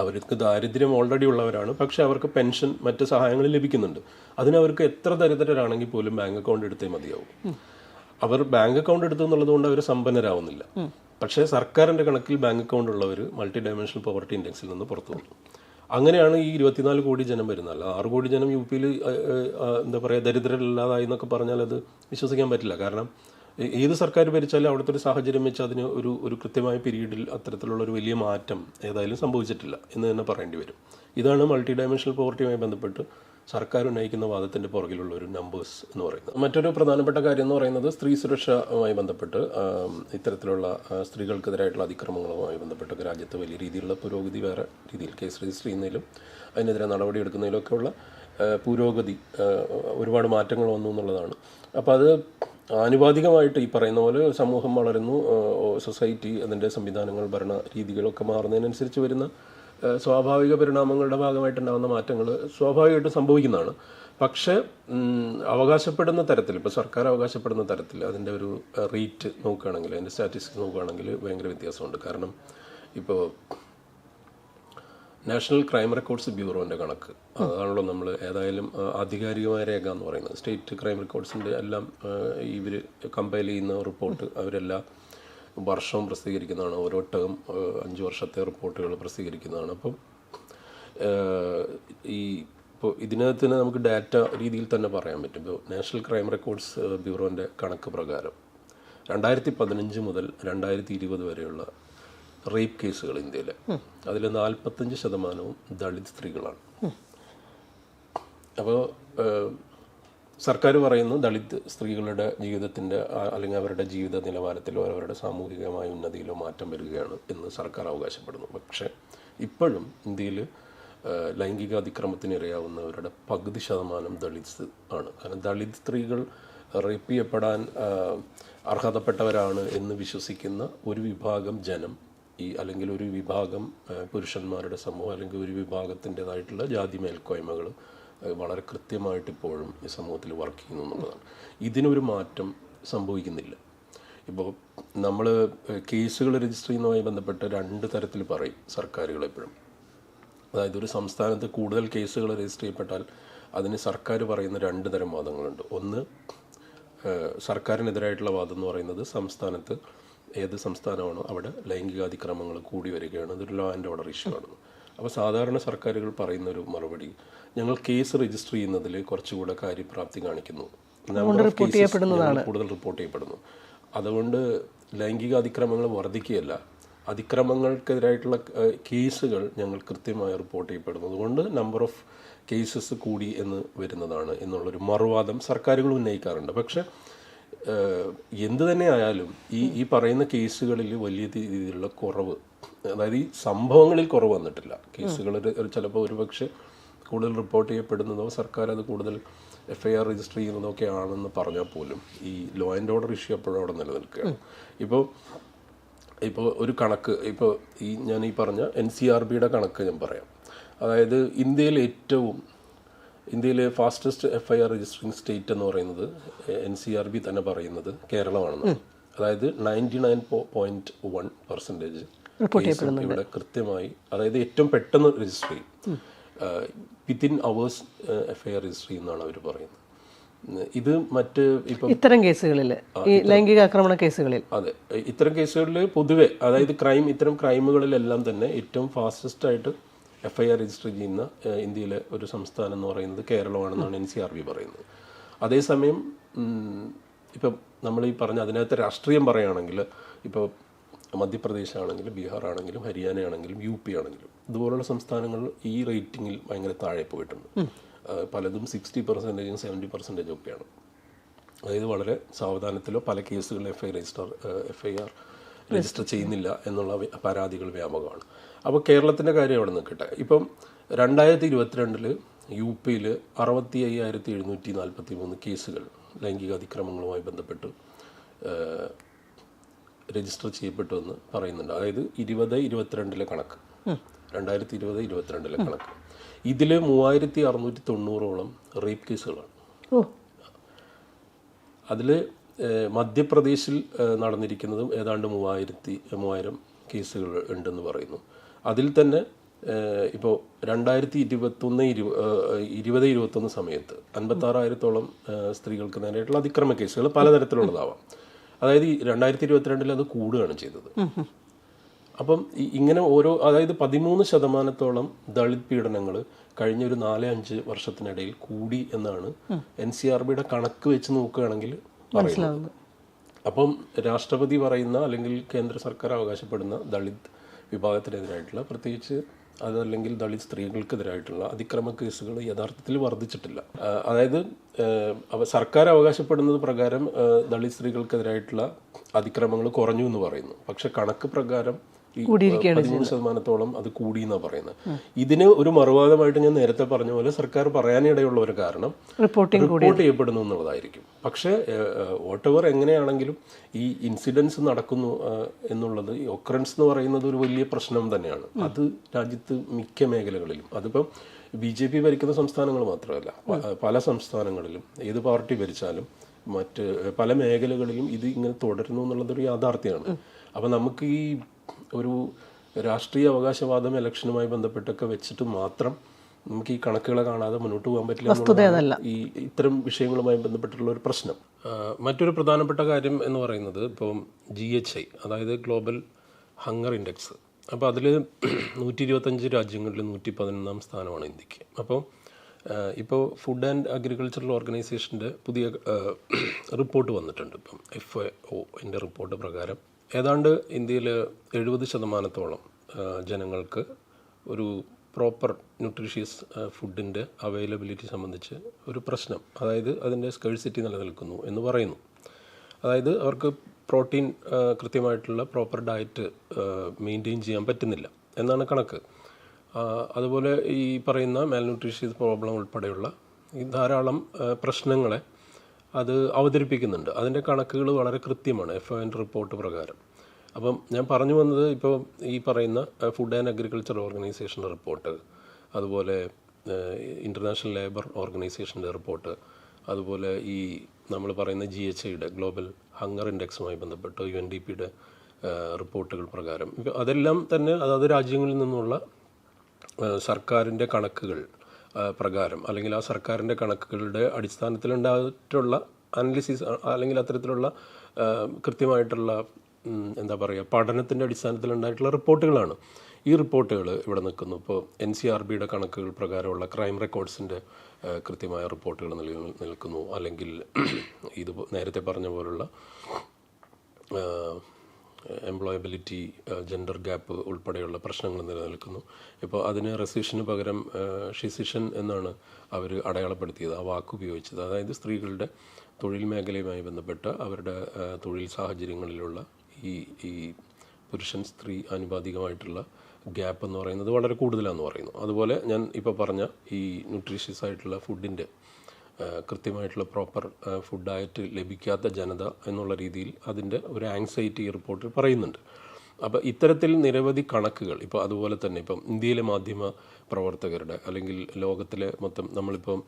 അവർക്ക് ദാരിദ്ര്യം ഓൾറെഡി ഉള്ളവരാണ്. പക്ഷെ അവർക്ക് പെൻഷൻ മറ്റ് സഹായങ്ങൾ ലഭിക്കുന്നുണ്ട്. അതിനവർക്ക് എത്ര ദരിദ്രരാണെങ്കിൽ പോലും ബാങ്ക് അക്കൗണ്ട് എടുത്തേ മതിയാവും. അവർ ബാങ്ക് അക്കൗണ്ട് എടുത്തു എന്നുള്ളത് കൊണ്ട് അവർ സമ്പന്നരാവുന്നില്ല. പക്ഷേ സർക്കാരിന്റെ കണക്കിൽ ബാങ്ക് അക്കൗണ്ട് ഉള്ളവർ മൾട്ടി ഡയമെൻഷണൽ പോവർട്ടി ഇൻഡെക്സിൽ നിന്ന് പുറത്തു വന്നു. അങ്ങനെയാണ് ഈ ഇരുപത്തിനാല് കോടി ജനം വരുന്നത്. അല്ല ആറ് കോടി ജനം യു പിയിൽ എന്താ പറയുക ദരിദ്രരില്ലാതായി എന്നൊക്കെ പറഞ്ഞാൽ അത് വിശ്വസിക്കാൻ പറ്റില്ല. കാരണം ഏത് സർക്കാർ ഭരിച്ചാലും അവിടുത്തെ ഒരു സാഹചര്യം വെച്ച് അതിന് ഒരു ഒരു കൃത്യമായ പീരീഡിൽ അത്തരത്തിലുള്ള ഒരു വലിയ മാറ്റം ഏതായാലും സംഭവിച്ചിട്ടില്ല എന്ന് തന്നെ പറയേണ്ടി വരും. ഇതാണ് മൾട്ടി ഡയമെൻഷണൽ പോവർട്ടിയുമായി ബന്ധപ്പെട്ട് സർക്കാർ ഉന്നയിക്കുന്ന വാദത്തിന്റെ പുറകിലുള്ള ഒരു നമ്പേഴ്സ് എന്ന് പറയുന്നത്. മറ്റൊരു പ്രധാനപ്പെട്ട കാര്യം എന്ന് പറയുന്നത് സ്ത്രീ സുരക്ഷയുമായി ബന്ധപ്പെട്ട് ഇത്തരത്തിലുള്ള സ്ത്രീകൾക്കെതിരായിട്ടുള്ള അതിക്രമങ്ങളുമായി ബന്ധപ്പെട്ട് രാജ്യത്ത് വലിയ രീതിയിലുള്ള പുരോഗതി വേറെ രീതിയിൽ കേസ് രജിസ്റ്റർ ചെയ്യുന്നതിലും അതിനെതിരെ നടപടിയെടുക്കുന്നതിലും ഒക്കെയുള്ള പുരോഗതി ഒരുപാട് മാറ്റങ്ങൾ വന്നു എന്നുള്ളതാണ്. അപ്പോൾ അത് ആനുപാതികമായിട്ട് ഈ പറയുന്ന പോലെ സമൂഹം വളരുന്നു സൊസൈറ്റി അതിന്റെ സംവിധാനങ്ങൾ ഭരണ രീതികളൊക്കെ മാറുന്നതിനനുസരിച്ച് വരുന്ന സ്വാഭാവിക പരിണാമങ്ങളുടെ ഭാഗമായിട്ടുണ്ടാകുന്ന മാറ്റങ്ങൾ സ്വാഭാവികമായിട്ടും സംഭവിക്കുന്നതാണ്. പക്ഷേ അവകാശപ്പെടുന്ന തരത്തിൽ ഇപ്പോൾ സർക്കാർ അവകാശപ്പെടുന്ന തരത്തിൽ അതിന്റെ ഒരു റേറ്റ് നോക്കുകയാണെങ്കിൽ അതിന്റെ സ്റ്റാറ്റിസ്റ്റിക്സ് നോക്കുകയാണെങ്കിൽ ഭയങ്കര വ്യത്യാസമുണ്ട്. കാരണം ഇപ്പോൾ നാഷണൽ ക്രൈം റെക്കോർഡ്സ് ബ്യൂറോന്റെ കണക്ക്. അതാണല്ലോ നമ്മൾ ഏതായാലും ആധികാരികമായ രേഖ എന്ന് പറയുന്നത്. സ്റ്റേറ്റ് ക്രൈം റെക്കോർഡ്സിന്റെ എല്ലാം ഇവർ കമ്പയർ ചെയ്യുന്ന റിപ്പോർട്ട് അവരെല്ലാം വർഷവും പ്രസിദ്ധീകരിക്കുന്നതാണ്. ഓരോ ടേം അഞ്ച് വർഷത്തെ റിപ്പോർട്ടുകൾ പ്രസിദ്ധീകരിക്കുന്നതാണ്. അപ്പം ഈ ഇപ്പോൾ ഇതിനകത്ത് തന്നെ നമുക്ക് ഡാറ്റ രീതിയിൽ തന്നെ പറയാൻ പറ്റും. ഇപ്പോൾ നാഷണൽ ക്രൈം റെക്കോർഡ്സ് ബ്യൂറോന്റെ കണക്ക് പ്രകാരം രണ്ടായിരത്തി പതിനഞ്ച് മുതൽ രണ്ടായിരത്തി ഇരുപത് വരെയുള്ള റേപ്പ് കേസുകൾ ഇന്ത്യയിൽ അതിൽ നാൽപ്പത്തഞ്ച് ശതമാനവും ദളിത് സ്ത്രീകളാണ്. അപ്പോൾ സർക്കാർ പറയുന്നു ദളിത് സ്ത്രീകളുടെ ജീവിതത്തിന്റെ അല്ലെങ്കിൽ അവരുടെ ജീവിത നിലവാരത്തിലോ അവരുടെ സാമൂഹികമായ ഉന്നതിയിലോ മാറ്റം വരികയാണ് എന്ന് സർക്കാർ അവകാശപ്പെടുന്നു. പക്ഷേ ഇപ്പോഴും ഇന്ത്യയിൽ ലൈംഗിക അതിക്രമത്തിന് ഇരയാവുന്നവരുടെ പകുതി ശതമാനം ദളിത് ആണ്. കാരണം ദളിത് സ്ത്രീകൾ റേപ്പ് ചെയ്യപ്പെടാൻ അർഹതപ്പെട്ടവരാണ് എന്ന് വിശ്വസിക്കുന്ന ഒരു വിഭാഗം ജനം ഈ അല്ലെങ്കിൽ ഒരു വിഭാഗം പുരുഷന്മാരുടെ സമൂഹം അല്ലെങ്കിൽ ഒരു വിഭാഗത്തിന്റെതായിട്ടുള്ള ജാതി മേൽക്കോയ്മകൾ വളരെ കൃത്യമായിട്ട് ഇപ്പോഴും ഈ സമൂഹത്തിൽ വർക്ക് ചെയ്യുന്നു എന്നുള്ളതാണ്. ഇതിനൊരു മാറ്റം സംഭവിക്കുന്നില്ല. ഇപ്പോൾ നമ്മൾ കേസുകൾ രജിസ്റ്റർ ചെയ്യുന്നതുമായി ബന്ധപ്പെട്ട് രണ്ട് തരത്തിൽ പറയും സർക്കാരുകൾ എപ്പോഴും. അതായത് ഒരു സംസ്ഥാനത്ത് കൂടുതൽ കേസുകൾ രജിസ്റ്റർ ചെയ്യപ്പെട്ടാൽ അതിന് സർക്കാർ പറയുന്ന രണ്ട് തരം വാദങ്ങളുണ്ട്. ഒന്ന് സർക്കാരിനെതിരായിട്ടുള്ള വാദം എന്ന് പറയുന്നത് സംസ്ഥാനത്ത് ഏത് സംസ്ഥാനമാണോ അവിടെ ലൈംഗികാതിക്രമങ്ങൾ കൂടി വരികയാണ്. അതൊരു ലോ ആൻഡ് ഓർഡർ ഇഷ്യൂ ആണ് അപ്പോൾ സാധാരണ സർക്കാരുകൾ പറയുന്ന ഒരു മറുപടി ഞങ്ങൾ കേസ് രജിസ്റ്റർ ചെയ്യുന്നതിൽ കുറച്ചുകൂടെ കാര്യപ്രാപ്തി കാണിക്കുന്നു. കൂടുതൽ റിപ്പോർട്ട് ചെയ്യപ്പെടുന്നു. അതുകൊണ്ട് ലൈംഗിക അതിക്രമങ്ങൾ വർദ്ധിക്കുകയല്ല. അതിക്രമങ്ങൾക്കെതിരായിട്ടുള്ള കേസുകൾ ഞങ്ങൾ കൃത്യമായി റിപ്പോർട്ട് ചെയ്യപ്പെടുന്നു. അതുകൊണ്ട് നമ്പർ ഓഫ് കേസസ് കൂടി എന്ന് വരുന്നതാണ് എന്നുള്ളൊരു മറുവാദം സർക്കാരുകൾ ഉന്നയിക്കാറുണ്ട്. പക്ഷേ എന്ത് തന്നെ ആയാലും ഈ ഈ പറയുന്ന കേസുകളിൽ വലിയ രീതിയിലുള്ള കുറവ് അതായത് ഈ സംഭവങ്ങളിൽ കുറവ് വന്നിട്ടില്ല. കേസുകൾ ചിലപ്പോൾ ഒരുപക്ഷെ കൂടുതൽ റിപ്പോർട്ട് ചെയ്യപ്പെടുന്നതോ സർക്കാർ അത് കൂടുതൽ എഫ് ഐ ആർ രജിസ്റ്റർ ചെയ്യുന്നതോ ഒക്കെ ആണെന്ന് പറഞ്ഞാൽ പോലും ഈ ലോ ആൻഡ് ഓർഡർ ഇഷ്യൂ എപ്പോഴും അവിടെ നിലനിൽക്കുകയാണ്. ഇപ്പോൾ ഇപ്പോൾ ഒരു കണക്ക് ഇപ്പോൾ ഈ ഞാൻ ഈ പറഞ്ഞ എൻ സി ആർ ബിയുടെ കണക്ക് ഞാൻ പറയാം. അതായത് ഇന്ത്യയിൽ ഏറ്റവും ഇന്ത്യയിലെ fastest F I R registering state എന്ന് പറയുന്നത് എൻ സി ആർ ബി തന്നെ പറയുന്നത് കേരളമാണെന്ന് അതായത് ninety nine point one percentage ഇവിടെ കൃത്യമായി അതായത് ഏറ്റവും പെട്ടെന്ന് രജിസ്റ്റർ ചെയ്യും. വിത്തിൻ അവേഴ്സ് എഫ്ഐആർ രജിസ്റ്റർ ചെയ്യുന്നതാണ് അവർ പറയുന്നത്. ഇത് മറ്റ് ഇപ്പം ഇത്തരം കേസുകളിൽ ഈ ലൈംഗിക ആക്രമണ കേസുകളിൽ. അതെ ഇത്തരം കേസുകളിൽ പൊതുവെ അതായത് ക്രൈം ഇത്തരം ക്രൈമുകളിലെല്ലാം തന്നെ ഏറ്റവും ഫാസ്റ്റസ്റ്റ് ആയിട്ട് എഫ് ഐ ആർ രജിസ്റ്റർ ചെയ്യുന്ന ഇന്ത്യയിലെ ഒരു സംസ്ഥാനം എന്ന് പറയുന്നത് കേരളമാണെന്നാണ് എൻ സി ആർ ബി പറയുന്നത്. അതേസമയം ഇപ്പം നമ്മൾ ഈ പറഞ്ഞ അതിനകത്ത് രാഷ്ട്രീയം പറയുകയാണെങ്കിൽ ഇപ്പോൾ മധ്യപ്രദേശ് ആണെങ്കിലും ബീഹാർ ആണെങ്കിലും ഹരിയാന ആണെങ്കിലും യു പി ആണെങ്കിലും. ഇതുപോലുള്ള സംസ്ഥാനങ്ങൾ ഈ റേറ്റിംഗിൽ ഭയങ്കര താഴെ പോയിട്ടുണ്ട്. പലതും സിക്സ്റ്റി പെർസെന്റേജും സെവന്റി പെർസെന്റേജും ഒക്കെയാണ്. അതായത് വളരെ സാവധാനത്തിലോ പല കേസുകളിൽ F I register F I R register ചെയ്യുന്നില്ല എന്നുള്ള പരാതികൾ വ്യാപകമാണ്. അപ്പോൾ കേരളത്തിന്റെ കാര്യം അവിടെ നിൽക്കട്ടെ. ഇപ്പം രണ്ടായിരത്തി ഇരുപത്തിരണ്ടിൽ യു പിയിൽ അറുപത്തി അയ്യായിരത്തി എഴുന്നൂറ്റി നാൽപ്പത്തി മൂന്ന് കേസുകൾ ലൈംഗിക അതിക്രമങ്ങളുമായി ബന്ധപ്പെട്ട് രജിസ്റ്റർ ചെയ്യപ്പെട്ടു എന്ന് പറയുന്നുണ്ട്. അതായത് ഇരുപത് ഇരുപത്തിരണ്ടിലെ കണക്ക്. രണ്ടായിരത്തി ഇരുപത് ഇരുപത്തിരണ്ടിലെ കണക്ക്. ഇതിൽ മൂവായിരത്തി അറുന്നൂറ്റി തൊണ്ണൂറോളം റേപ്പ് കേസുകളാണ് അതിൽ മധ്യപ്രദേശിൽ നടന്നിരിക്കുന്നതും ഏതാണ്ട് മൂവായിരത്തി മൂവായിരം കേസുകൾ ഉണ്ടെന്ന് പറയുന്നു. അതിൽ തന്നെ ഇപ്പോൾ രണ്ടായിരത്തി ഇരുപത്തൊന്ന് ഇരു ഇരുപത് ഇരുപത്തൊന്ന് സമയത്ത് അൻപത്താറായിരത്തോളം സ്ത്രീകൾക്ക് നേരെയായിട്ടുള്ള അതിക്രമ കേസുകൾ പലതരത്തിലുള്ളതാവാം. അതായത് ഈ രണ്ടായിരത്തി ഇരുപത്തിരണ്ടിൽ അത് കൂടുകയാണ് ചെയ്തത്. അപ്പം ഇങ്ങനെ ഓരോ അതായത് പതിമൂന്ന് ശതമാനത്തോളം ദളിത് പീഡനങ്ങൾ കഴിഞ്ഞ ഒരു നാല് അഞ്ച് വർഷത്തിനിടയിൽ കൂടി എന്നാണ് എൻ സി ആർ ബിയുടെ കണക്ക് വെച്ച് നോക്കുകയാണെങ്കിൽ പറയുന്നത്. അപ്പം രാഷ്ട്രപതി പറയുന്ന അല്ലെങ്കിൽ കേന്ദ്ര സർക്കാർ അവകാശപ്പെടുന്ന ദളിത് വിഭാഗത്തിനെതിരായിട്ടുള്ള പ്രത്യേകിച്ച് അതല്ലെങ്കിൽ ദളിത് സ്ത്രീകൾക്കെതിരായിട്ടുള്ള അതിക്രമ കേസുകൾ യഥാർത്ഥത്തിൽ വർദ്ധിച്ചിട്ടില്ല. അതായത് സർക്കാർ അവകാശപ്പെടുന്നത് പ്രകാരം ദളിത് സ്ത്രീകൾക്കെതിരായിട്ടുള്ള അതിക്രമങ്ങൾ കുറഞ്ഞു എന്ന് പറയുന്നു. പക്ഷേ കണക്ക് പ്രകാരം പതിമൂന്ന് ശതമാനത്തോളം അത് കൂടി എന്നാണ് പറയുന്നത്. ഇതിന് ഒരു മറുവാദമായിട്ട് ഞാൻ നേരത്തെ പറഞ്ഞ പോലെ സർക്കാർ പറയാനിടയുള്ള ഒരു കാരണം റിപ്പോർട്ട് ചെയ്യപ്പെടുന്നു എന്നുള്ളതായിരിക്കും. പക്ഷേ വോട്ടെവർ എങ്ങനെയാണെങ്കിലും ഈ ഇൻസിഡൻസ് നടക്കുന്നു എന്നുള്ളത് ഈ ഒക്രൻസ് എന്ന് പറയുന്നത് ഒരു വലിയ പ്രശ്നം തന്നെയാണ്. അത് രാജ്യത്ത് മിക്ക മേഖലകളിലും. അതിപ്പം ബി ജെ പി ഭരിക്കുന്ന സംസ്ഥാനങ്ങൾ മാത്രമല്ല പല സംസ്ഥാനങ്ങളിലും ഏത് പാർട്ടി ഭരിച്ചാലും മറ്റ് പല മേഖലകളിലും ഇത് ഇങ്ങനെ തുടരുന്നു എന്നുള്ളത് ഒരു യാഥാർത്ഥ്യമാണ് അപ്പം നമുക്ക് ഈ ഒരു രാഷ്ട്രീയ അവകാശവാദം ഇലക്ഷനുമായി ബന്ധപ്പെട്ടൊക്കെ വെച്ചിട്ട് മാത്രം നമുക്ക് ഈ കണക്കുകളെ കാണാതെ മുന്നോട്ട് പോകാൻ പറ്റില്ല ഈ ഇത്തരം വിഷയങ്ങളുമായി ബന്ധപ്പെട്ടുള്ള ഒരു പ്രശ്നം. മറ്റൊരു പ്രധാനപ്പെട്ട കാര്യം എന്ന് പറയുന്നത് ഇപ്പം ജി എച്ച് ഐ അതായത് ഗ്ലോബൽ ഹങ്ങർ ഇൻഡെക്സ് അപ്പോൾ അതിൽ നൂറ്റി ഇരുപത്തഞ്ച് രാജ്യങ്ങളിൽ നൂറ്റി പതിനൊന്നാം സ്ഥാനമാണ് ഇന്ത്യയ്ക്ക്. അപ്പോൾ ഇപ്പോൾ ഫുഡ് ആൻഡ് അഗ്രികൾച്ചറൽ ഓർഗനൈസേഷന്റെ പുതിയ റിപ്പോർട്ട് വന്നിട്ടുണ്ട്. ഇപ്പം എഫ് ഒ എന്റെ റിപ്പോർട്ട് പ്രകാരം. ഏതാണ്ട് ഇന്ത്യയിൽ എഴുപത് ശതമാനത്തോളം ജനങ്ങൾക്ക് ഒരു പ്രോപ്പർ ന്യൂട്രീഷ്യസ് ഫുഡിന്റെ അവൈലബിലിറ്റി സംബന്ധിച്ച് ഒരു പ്രശ്നം. അതായത് അതിന്റെ സ്കേഴ്സിറ്റി നിലനിൽക്കുന്നു എന്ന് പറയുന്നു. അതായത് അവർക്ക് പ്രോട്ടീൻ കൃത്യമായിട്ടുള്ള പ്രോപ്പർ ഡയറ്റ് മെയിന്റെയിൻ ചെയ്യാൻ പറ്റുന്നില്ല എന്നാണ് കണക്ക്. അതുപോലെ ഈ പറയുന്ന മാൽന്യൂട്രീഷ്യസ് പ്രോബ്ലം ഉൾപ്പെടെയുള്ള ധാരാളം പ്രശ്നങ്ങളെ അത് അവതരിപ്പിക്കുന്നുണ്ട്. അതിന്റെ കണക്കുകൾ വളരെ കൃത്യമാണ് എഫ് ഒ റിപ്പോർട്ട് പ്രകാരം. അപ്പം ഞാൻ പറഞ്ഞു വന്നത് ഇപ്പോൾ ഈ പറയുന്ന ഫുഡ് ആൻഡ് അഗ്രികൾച്ചർ ഓർഗനൈസേഷന്റെ റിപ്പോർട്ട് അതുപോലെ ഇന്റർനാഷണൽ ലേബർ ഓർഗനൈസേഷന്റെ റിപ്പോർട്ട് അതുപോലെ ഈ നമ്മൾ പറയുന്ന ജി എച്ച് ഐയുടെ ഗ്ലോബൽ ഹങ്ങർ ഇൻഡെക്സുമായി ബന്ധപ്പെട്ട് യു എൻ ഡി പിയുടെ റിപ്പോർട്ടുകൾ പ്രകാരം. അതെല്ലാം തന്നെ അതാത് രാജ്യങ്ങളിൽ നിന്നുള്ള സർക്കാരിന്റെ കണക്കുകൾ പ്രകാരം. അല്ലെങ്കിൽ ആ സർക്കാരിന്റെ കണക്കുകളുടെ അടിസ്ഥാനത്തിലുണ്ടായിട്ടുള്ള അനലിസിസ് അല്ലെങ്കിൽ അത്തരത്തിലുള്ള കൃത്യമായിട്ടുള്ള എന്താ പറയുക പഠനത്തിന്റെ അടിസ്ഥാനത്തിലുണ്ടായിട്ടുള്ള റിപ്പോർട്ടുകളാണ്. ഈ റിപ്പോർട്ടുകൾ ഇവിടെ നിൽക്കുന്നു. ഇപ്പോൾ എൻ സി ആർ ബിയുടെ കണക്കുകൾ പ്രകാരമുള്ള ക്രൈം റെക്കോർഡ്സിന്റെ കൃത്യമായ റിപ്പോർട്ടുകൾ നിൽ നിൽക്കുന്നു. അല്ലെങ്കിൽ ഇത് നേരത്തെ പറഞ്ഞ പോലുള്ള എംപ്ലോയബിലിറ്റി ജെൻഡർ ഗ്യാപ്പ് ഉൾപ്പെടെയുള്ള പ്രശ്നങ്ങൾ നിലനിൽക്കുന്നു. ഇപ്പോൾ അതിന് റെസിഷന് പകരം ഷിസിഷൻ എന്നാണ് അവർ അടയാളപ്പെടുത്തിയത് ആ വാക്ക് ഉപയോഗിച്ചത്. അതായത് സ്ത്രീകളുടെ തൊഴിൽ മേഖലയുമായി ബന്ധപ്പെട്ട അവരുടെ തൊഴിൽ സാഹചര്യങ്ങളിലുള്ള ഈ ഈ പുരുഷൻ സ്ത്രീ ആനുപാതികമായിട്ടുള്ള ഗ്യാപ്പ് എന്ന് പറയുന്നത് വളരെ കൂടുതലാണെന്ന് പറയുന്നു. അതുപോലെ ഞാൻ ഇപ്പോൾ പറഞ്ഞ ഈ ന്യൂട്രീഷ്യസ് ആയിട്ടുള്ള ഫുഡിന്റെ കൃത്യമായിട്ടുള്ള പ്രോപ്പർ ഫുഡ് ഡയറ്റ് ലഭിക്കാത്ത ജനത എന്നുള്ള രീതിയിൽ അതിന്റെ ഒരു ആങ്സൈറ്റി റിപ്പോർട്ടിൽ പറയുന്നുണ്ട്. അപ്പോൾ ഇത്തരത്തിൽ നിരവധി കണക്കുകൾ ഇപ്പോൾ അതുപോലെ തന്നെ ഇപ്പം ഇന്ത്യയിലെ മാധ്യമ പ്രവർത്തകരുടെ അല്ലെങ്കിൽ ലോകത്തിലെ മൊത്തം നമ്മളിപ്പം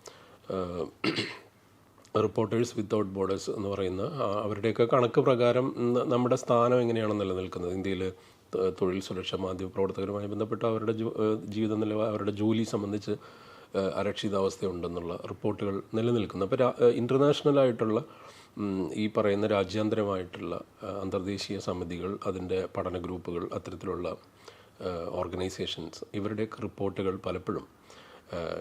റിപ്പോർട്ടേഴ്സ് വിത്തൗട്ട് ബോർഡേഴ്സ് എന്ന് പറയുന്ന അവരുടെയൊക്കെ കണക്ക് പ്രകാരം നമ്മുടെ സ്ഥാനം എങ്ങനെയാണ് നിലനിൽക്കുന്നത്? ഇന്ത്യയിൽ തൊഴിൽ സുരക്ഷ മാധ്യമ പ്രവർത്തകരുമായി ബന്ധപ്പെട്ട അവരുടെ ജീവിത നിലവാരം അവരുടെ ജോലി സംബന്ധിച്ച് അരക്ഷിതാവസ്ഥയുണ്ടെന്നുള്ള റിപ്പോർട്ടുകൾ നിലനിൽക്കുന്നു. അപ്പോൾ ഇന്റർനാഷണൽ ആയിട്ടുള്ള ഈ പറയുന്ന രാജ്യാന്തരമായിട്ടുള്ള അന്തർദേശീയ സമിതികൾ അതിന്റെ പഠന ഗ്രൂപ്പുകൾ അത്തരത്തിലുള്ള ഓർഗനൈസേഷൻസ് ഇവരുടെയൊക്കെ റിപ്പോർട്ടുകൾ പലപ്പോഴും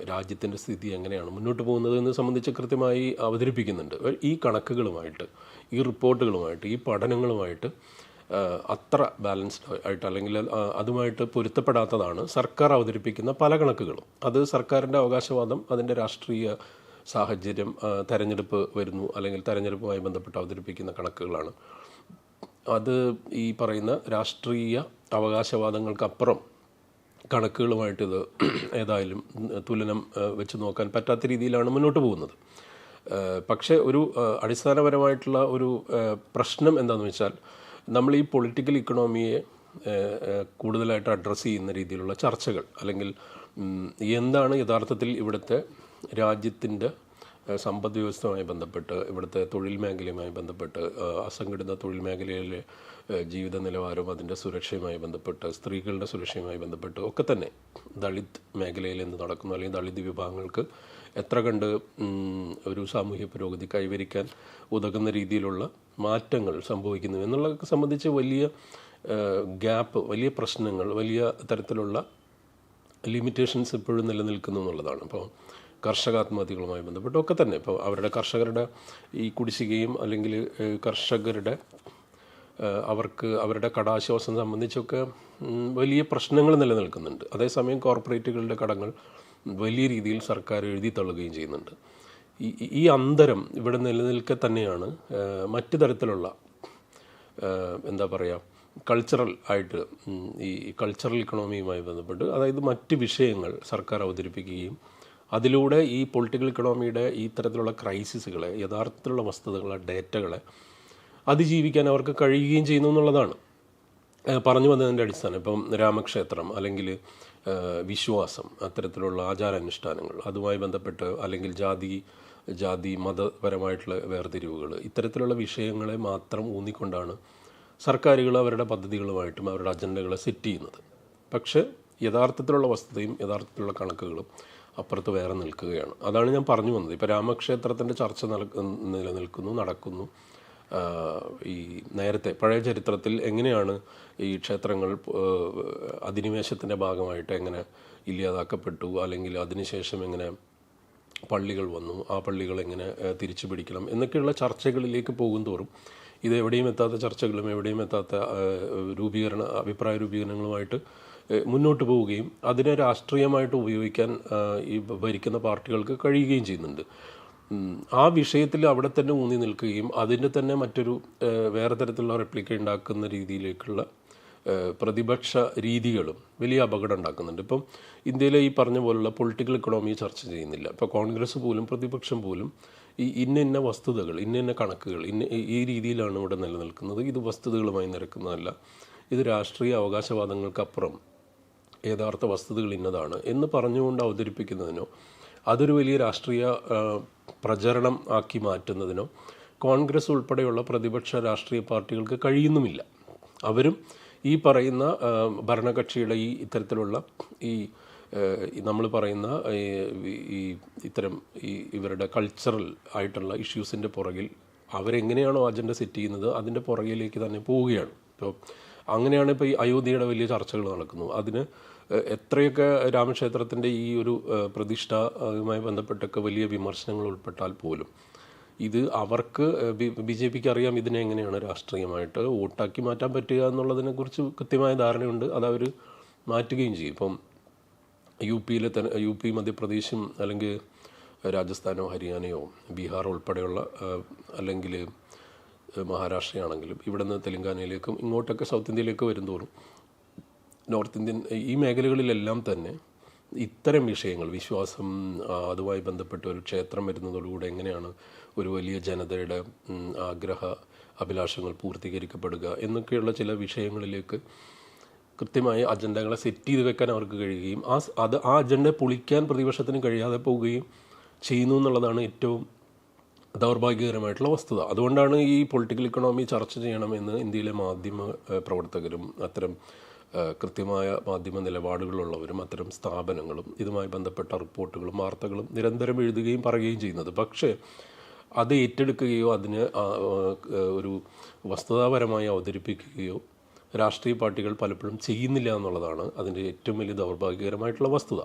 രാജ്യത്തിന്റെ സ്ഥിതി എങ്ങനെയാണ് മുന്നോട്ട് പോകുന്നത് എന്ന് സംബന്ധിച്ച് കൃത്യമായി അവതരിപ്പിക്കുന്നുണ്ട്. ഈ കണക്കുകളുമായിട്ട് ഈ റിപ്പോർട്ടുകളുമായിട്ട് ഈ പഠനങ്ങളുമായിട്ട് അത്ര ബാലൻസ്ഡ് ആയിട്ട് അല്ലെങ്കിൽ അതുമായിട്ട് പൊരുത്തപ്പെടാത്തതാണ് സർക്കാർ അവതരിപ്പിക്കുന്ന പല കണക്കുകളും. അത് സർക്കാരിന്റെ അവകാശവാദം അതിന്റെ രാഷ്ട്രീയ സാഹചര്യം തെരഞ്ഞെടുപ്പ് വരുന്നു അല്ലെങ്കിൽ തെരഞ്ഞെടുപ്പുമായി ബന്ധപ്പെട്ട് അവതരിപ്പിക്കുന്ന കണക്കുകളാണ്. അത് ഈ പറയുന്ന രാഷ്ട്രീയ അവകാശവാദങ്ങൾക്കപ്പുറം കണക്കുകളുമായിട്ട് ഇത് ഏതായാലും തുലനം വെച്ച് നോക്കാൻ പറ്റാത്ത രീതിയിലാണ് മുന്നോട്ട് പോകുന്നത്. പക്ഷേ ഒരു അടിസ്ഥാനപരമായിട്ടുള്ള ഒരു പ്രശ്നം എന്താണെന്ന് വെച്ചാൽ നമ്മൾ ഈ പൊളിറ്റിക്കൽ ഇക്കണോമിയെ കൂടുതലായിട്ട് അഡ്രസ്സ് ചെയ്യുന്ന രീതിയിലുള്ള ചർച്ചകൾ അല്ലെങ്കിൽ എന്താണ് യഥാർത്ഥത്തിൽ ഇവിടുത്തെ രാജ്യത്തിന്റെ സമ്പദ് വ്യവസ്ഥയുമായി ബന്ധപ്പെട്ട് ഇവിടുത്തെ തൊഴിൽ മേഖലയുമായി ബന്ധപ്പെട്ട് അസംഘടിത തൊഴിൽ മേഖലയിലെ ജീവിത നിലവാരവും അതിന്റെ സുരക്ഷയുമായി ബന്ധപ്പെട്ട് സ്ത്രീകളുടെ സുരക്ഷയുമായി ബന്ധപ്പെട്ട് ഒക്കെ തന്നെ ദളിത് മേഖലയിൽ എന്ത് നടക്കുന്നു അല്ലെങ്കിൽ ദളിത് വിഭാഗങ്ങൾക്ക് എത്ര കണ്ട് ഒരു സാമൂഹ്യ പുരോഗതി കൈവരിക്കാൻ ഉതകുന്ന രീതിയിലുള്ള മാറ്റങ്ങൾ സംഭവിക്കുന്നു എന്നുള്ളതൊക്കെ സംബന്ധിച്ച് വലിയ ഗ്യാപ്പ് വലിയ പ്രശ്നങ്ങൾ വലിയ തരത്തിലുള്ള ലിമിറ്റേഷൻസ് ഇപ്പോഴും നിലനിൽക്കുന്നു എന്നുള്ളതാണ്. അപ്പോൾ കർഷക ആത്മഹത്യകളുമായി ബന്ധപ്പെട്ട് തന്നെ. ഇപ്പോൾ അവരുടെ കർഷകരുടെ ഈ കുടിശ്ശികയും അല്ലെങ്കിൽ കർഷകരുടെ അവർക്ക് അവരുടെ കടാശ്വാസം സംബന്ധിച്ചൊക്കെ വലിയ പ്രശ്നങ്ങൾ നിലനിൽക്കുന്നുണ്ട്. അതേസമയം കോർപ്പറേറ്റുകളുടെ കടങ്ങൾ വലിയ രീതിയിൽ സർക്കാർ എഴുതി തള്ളുകയും ചെയ്യുന്നുണ്ട്. ഈ അന്തരം ഇവിടെ നിലനിൽക്കെ തന്നെയാണ് മറ്റു തരത്തിലുള്ള എന്താ പറയുക കൾച്ചറൽ ആയിട്ട് ഈ കൾച്ചറൽ ഇക്കണോമിയുമായി ബന്ധപ്പെട്ട് അതായത് മറ്റ് വിഷയങ്ങൾ സർക്കാർ അവതരിപ്പിക്കുകയും അതിലൂടെ ഈ പൊളിറ്റിക്കൽ ഇക്കണോമിയുടെ ഈ തരത്തിലുള്ള ക്രൈസിസുകളെ യഥാർത്ഥത്തിലുള്ള വസ്തുതകളെ ഡേറ്റകളെ അതിജീവിക്കാൻ അവർക്ക് കഴിയുകയും ചെയ്യുന്നു എന്നുള്ളതാണ്. പറഞ്ഞു വന്നതിന്റെ അടിസ്ഥാനം ഇപ്പം രാമക്ഷേത്രം അല്ലെങ്കിൽ വിശ്വാസം അത്തരത്തിലുള്ള ആചാരാനുഷ്ഠാനങ്ങൾ അതുമായി ബന്ധപ്പെട്ട് അല്ലെങ്കിൽ ജാതി ജാതി മതപരമായിട്ടുള്ള വേർതിരിവുകൾ ഇത്തരത്തിലുള്ള വിഷയങ്ങളെ മാത്രം ഊന്നിക്കൊണ്ടാണ് സർക്കാരുകൾ അവരുടെ പദ്ധതികളുമായിട്ടും അവരുടെ അജണ്ടകളെ സെറ്റ് ചെയ്യുന്നത്. പക്ഷേ യഥാർത്ഥത്തിലുള്ള വസ്തുതയും യഥാർത്ഥത്തിലുള്ള കണക്കുകളും അപ്പുറത്ത് വേറെ നിൽക്കുകയാണ്. അതാണ് ഞാൻ പറഞ്ഞു വന്നത്. ഇപ്പോൾ രാമക്ഷേത്രത്തിന്റെ ചർച്ച നില നിലനിൽക്കുന്നു നടക്കുന്നു. ഈ നേരത്തെ പഴയ ചരിത്രത്തിൽ എങ്ങനെയാണ് ഈ ക്ഷേത്രങ്ങൾ അധിനിവേശത്തിന്റെ ഭാഗമായിട്ട് എങ്ങനെ ഇല്ലാതാക്കപ്പെട്ടു? അല്ലെങ്കിൽ അതിനുശേഷം എങ്ങനെ പള്ളികൾ വന്നു? ആ പള്ളികൾ എങ്ങനെ തിരിച്ചു പിടിക്കണം? എന്നൊക്കെയുള്ള ചർച്ചകളിലേക്ക് പോകും തോറും ഇത് എവിടെയും എത്താത്ത ചർച്ചകളും എവിടെയും എത്താത്ത രൂപീകരണ അഭിപ്രായ രൂപീകരണങ്ങളുമായിട്ട് മുന്നോട്ട് പോവുകയും അതിനെ രാഷ്ട്രീയമായിട്ട് ഉപയോഗിക്കാൻ ഈ ഭരിക്കുന്ന പാർട്ടികൾക്ക് കഴിയുകയും ചെയ്യുന്നുണ്ട്. ആ വിഷയത്തിൽ അവിടെ തന്നെ ഊന്നി നിൽക്കുകയും അതിന്റെ തന്നെ മറ്റൊരു വേറെ തരത്തിലുള്ള റെപ്ലിക്ക ഉണ്ടാക്കുന്ന രീതിയിലേക്കുള്ള പ്രതിപക്ഷ രീതികളും വലിയ അപകടം ഉണ്ടാക്കുന്നുണ്ട്. ഇപ്പം ഇന്ത്യയിലെ ഈ പറഞ്ഞ പോലുള്ള പൊളിറ്റിക്കൽ ഇക്കണോമി ചർച്ച ചെയ്യുന്നില്ല. ഇപ്പോൾ കോൺഗ്രസ് പോലും പ്രതിപക്ഷം പോലും ഈ ഇന്ന ഇന്ന വസ്തുതകൾ ഇന്ന ഇന്ന കണക്കുകൾ ഇന്ന ഈ- രീതിയിലാണ് ഇവിടെ നിലനിൽക്കുന്നത്. ഇത് വസ്തുതകളുമായി നിരക്കുന്നതല്ല. ഇത് രാഷ്ട്രീയ അവകാശവാദങ്ങൾക്കപ്പുറം യഥാർത്ഥ വസ്തുതകൾ ഇന്നതാണ് എന്ന് പറഞ്ഞുകൊണ്ട് അവതരിപ്പിക്കുന്നതിനോ അതൊരു വലിയ രാഷ്ട്രീയ പ്രചരണം ആക്കി മാറ്റുന്നതിനോ കോൺഗ്രസ് ഉൾപ്പെടെയുള്ള പ്രതിപക്ഷ രാഷ്ട്രീയ പാർട്ടികൾക്ക് കഴിയുന്നുമില്ല. അവരും ഈ പറയുന്ന ഭരണകക്ഷിയുടെ ഈ ഇത്തരത്തിലുള്ള ഈ നമ്മൾ പറയുന്ന ഈ ഇത്തരം ഈ ഇവരുടെ കൾച്ചറൽ ആയിട്ടുള്ള ഇഷ്യൂസിന്റെ പുറകിൽ അവരെങ്ങനെയാണോ അജണ്ട സെറ്റ് ചെയ്യുന്നത് അതിന്റെ പുറകിലേക്ക് തന്നെ പോവുകയാണ്. ഇപ്പോൾ അങ്ങനെയാണ് ഇപ്പോൾ ഈ അയോധ്യയുടെ വലിയ ചർച്ചകൾ നടക്കുന്നത്. അതിന് എത്രയൊക്കെ രാമക്ഷേത്രത്തിന്റെ ഈ ഒരു പ്രതിഷ്ഠയുമായി ബന്ധപ്പെട്ടൊക്കെ വലിയ വിമർശനങ്ങൾ ഉൾപ്പെട്ടാൽ പോലും ഇത് അവർക്ക് ബി ജെ പിക്ക് അറിയാം ഇതിനെ എങ്ങനെയാണ് രാഷ്ട്രീയമായിട്ട് വോട്ടാക്കി മാറ്റാൻ പറ്റുക എന്നുള്ളതിനെക്കുറിച്ച് കൃത്യമായ ധാരണയുണ്ട്. അത് അവർ മാറ്റുകയും ചെയ്യും. ഇപ്പം യു പിയിലെ തന്നെ യു പി മധ്യപ്രദേശും അല്ലെങ്കിൽ രാജസ്ഥാനോ ഹരിയാനയോ ബീഹാർ ഉൾപ്പെടെയുള്ള അല്ലെങ്കിൽ മഹാരാഷ്ട്രയാണെങ്കിലും ഇവിടെ നിന്ന് തെലങ്കാനയിലേക്കും ഇങ്ങോട്ടൊക്കെ സൗത്ത് ഇന്ത്യയിലേക്ക് വരുന്തോറും നോർത്ത് ഇന്ത്യൻ ഈ മേഖലകളിലെല്ലാം തന്നെ ഇത്തരം വിഷയങ്ങൾ വിശ്വാസം അതുമായി ബന്ധപ്പെട്ട ഒരു ക്ഷേത്രം വരുന്നതോടുകൂടെ എങ്ങനെയാണ് ഒരു വലിയ ജനതയുടെ ആഗ്രഹ അഭിലാഷങ്ങൾ പൂർത്തീകരിക്കപ്പെടുക എന്നൊക്കെയുള്ള ചില വിഷയങ്ങളിലേക്ക് കൃത്യമായ അജണ്ടകളെ സെറ്റ് ചെയ്ത് വെക്കാൻ അവർക്ക് കഴിയുകയും ആ അത് ആ അജണ്ട പൊളിക്കാൻ പ്രതിപക്ഷത്തിന് കഴിയാതെ പോവുകയും ചെയ്യുന്നു എന്നുള്ളതാണ് ഏറ്റവും ദൗർഭാഗ്യകരമായിട്ടുള്ള വസ്തുത. അതുകൊണ്ടാണ് ഈ പൊളിറ്റിക്കൽ ഇക്കണോമി ചർച്ച ചെയ്യണമെന്ന് ഇന്ത്യയിലെ മാധ്യമ പ്രവർത്തകരും അത്തരം കൃത്യമായ മാധ്യമ നിലപാടുകളുള്ളവരും അത്തരം സ്ഥാപനങ്ങളും ഇതുമായി ബന്ധപ്പെട്ട റിപ്പോർട്ടുകളും വാർത്തകളും നിരന്തരം എഴുതുകയും പറയുകയും ചെയ്യുന്നത്. പക്ഷേ അത് ഏറ്റെടുക്കുകയോ അതിന് ഒരു വസ്തുതാപരമായി അവതരിപ്പിക്കുകയോ രാഷ്ട്രീയ പാർട്ടികൾ പലപ്പോഴും ചെയ്യുന്നില്ല എന്നുള്ളതാണ് അതിന്റെ ഏറ്റവും വലിയ ദൗർഭാഗ്യകരമായിട്ടുള്ള വസ്തുത.